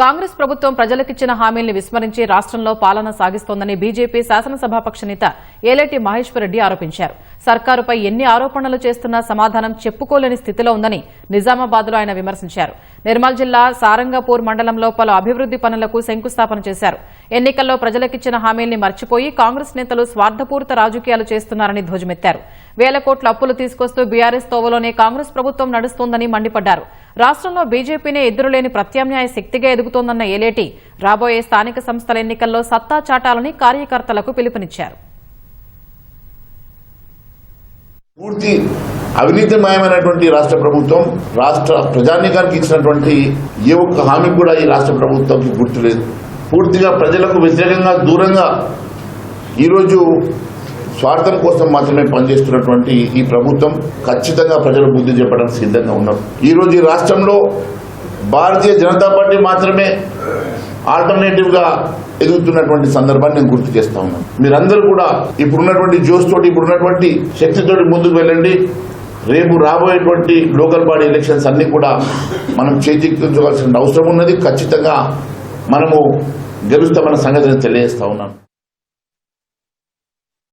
కాంగ్రెస్ ప్రభుత్వం ప్రజలకిచ్చిన హామీల్ని విస్మరించి రాష్ట్రంలో పాలన సాగిస్తోందని బీజేపీ శాసనసభాపక్ష నేత ఏలేటి మహేశ్వర్ రెడ్డి ఆరోపించారు. సర్కారుపై ఎన్ని ఆరోపణలు చేస్తున్నా సమాధానం చెప్పుకోలేని స్థితిలో ఉందని నిజామాబాద్లో ఆయన విమర్శించారు. నిర్మల్ జిల్లా సారంగపూర్ మండలంలో పలు అభివృద్ది పనులకు శంకుస్థాపన చేశారు. ఎన్నికల్లో ప్రజలకిచ్చిన హామీల్ని మర్చిపోయి కాంగ్రెస్ నేతలు స్వార్థపూరిత రాజకీయాలు చేస్తున్నారని ధ్వజమెత్తారు. వేల కోట్ల అప్పులు తీసుకొస్తూ బీఆర్ఎస్ తోవలోనే కాంగ్రెస్ ప్రభుత్వం నడుస్తోందని మండిపడ్డారు. రాష్ట్రంలో బీజేపీనే ఎదురులేని ప్రత్యామ్నాయ శక్తిగా ఎదుగుతోందన్న ఏలేటి రాబోయే స్థానిక సంస్థల ఎన్నికల్లో సత్తా చాటాలని కార్యకర్తలకు పిలుపునిచ్చారు. పూర్తి అవినీతిమయమైనటువంటి రాష్ట్ర ప్రభుత్వం రాష్ట్ర ప్రజానీకానికి ఇచ్చినటువంటి ఏ ఒక్క హామీ కూడా ఈ రాష్ట్ర ప్రభుత్వంకి గుర్తులేదు. పూర్తిగా ప్రజలకు వ్యతిరేకంగా దూరంగా ఈరోజు స్వార్థం కోసం మాత్రమే పనిచేస్తున్నటువంటి ఈ ప్రభుత్వం ఖచ్చితంగా ప్రజల బుద్ధి చెప్పడానికి సిద్ధంగా ఉన్నారు. ఈరోజు ఈ రాష్ట్రంలో భారతీయ జనతా పార్టీ మాత్రమే ఆల్టర్నేటివ్గా ఎదుగుతున్నటువంటి సందర్భాన్ని నేను గుర్తు చేస్తా ఉన్నాను. మీరందరూ కూడా ఇప్పుడున్నటువంటి జోస్ తోటి ఇప్పుడున్నటువంటి శక్తితోటి ముందుకు వెళ్ళండి. రేపు రాబోయేటువంటి లోకల్ బాడీ ఎలక్షన్స్ అన్ని కూడా మనం చేజిక్కించవలసిన అవసరం ఉన్నది. ఖచ్చితంగా మనము గెలుస్తామన్న సంగతిని తెలియజేస్తా ఉన్నాను.